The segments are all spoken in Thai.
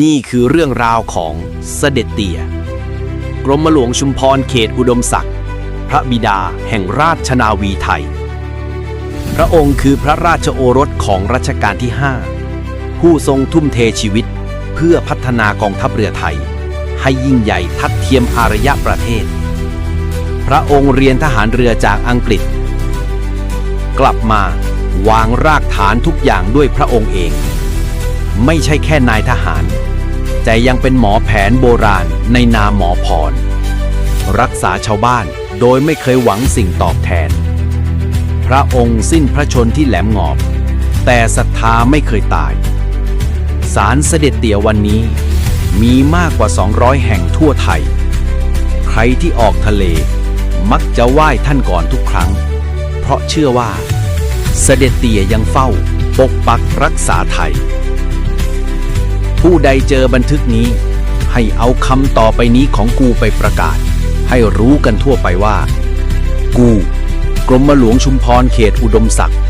นี่คือเรื่องราวของเสด็จเตี่ย กรมหลวงชุมพรเขตอุดมศักดิ์ พระบิดาแห่งราชนาวีไทย พระองค์คือพระราชโอรสของรัชกาลที่ 5 ผู้ทรงทุ่มเทชีวิตเพื่อพัฒนากองทัพเรือไทย ให้ยิ่งใหญ่ทัดเทียมอารยประเทศ พระองค์เรียนทหารเรือจากอังกฤษ กลับมาวางรากฐานทุกอย่างด้วยพระองค์เอง ไม่ใช่แค่นายทหาร แต่ยังเป็นหมอแผนโบราณในนามหมอพร รักษาชาวบ้านโดยไม่เคยหวังสิ่งตอบแทน พระองค์สิ้นพระชนที่แหลมงอบ แต่ศรัทธาไม่เคยตาย สารเสด็จเตี่ยวันนี้มีมากกว่า 200 แห่งทั่วไทย ใครที่ออกทะเลมักจะไหว้ท่านก่อนทุกครั้ง เพราะเชื่อว่า เสด็จเตี่ยยังเฝ้า ปกปักรักษาไทย ผู้ใดเจอบันทึกนี้ ให้เอาคำต่อไปนี้ของกูไปประกาศ ให้รู้กันทั่วไปว่า กู กรมหลวงชุมพรเขตอุดมศักดิ์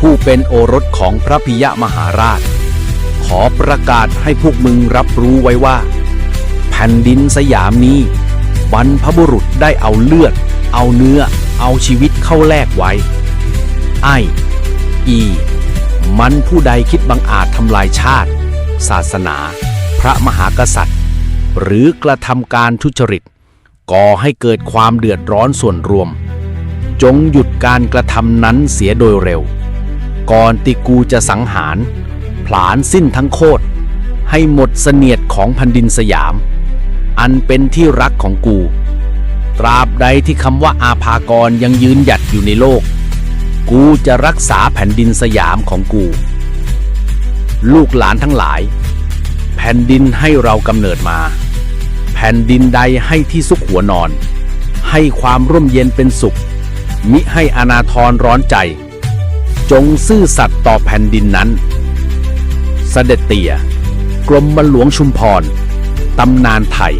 ผู้เป็นโอรสของพระพิยมหาราช ขอประกาศให้พวกมึงรับรู้ไว้ว่า แผ่นดินสยามนี้บรรพบุรุษได้เอาเลือด เอาเนื้อ เอาชีวิตเข้าแลกไว้ ไอ อี มันผู้ใดคิดบังอาจทำลายชาติ ศาสนา พระมหากษัตริย์ หรือกระทำการทุจริต ก่อให้เกิดความเดือดร้อนส่วนรวม จงหยุดการกระทำนั้นเสียโดยเร็ว ก่อนติกูจะสังหาร ผลาญสิ้นทั้งโคตรให้หมดเสนียดของแผ่นดินสยาม อันเป็นที่รักของกู ตราบใดที่คำว่าอาภากรยังยืนหยัดอยู่ในโลก กูจะรักษาแผ่นดินสยามของกู ลูกหลานทั้งหลาย แผ่นดินให้เรากำเนิดมา แผ่นดินใดให้ที่ซุกหัวนอน ให้ความร่มเย็นเป็นสุข มิให้อนาทรร้อนใจ จงซื่อสัตย์ต่อแผ่นดินนั้นเสด็จเตี่ย กรมบรรหลวงชุมพร ตำนานไทย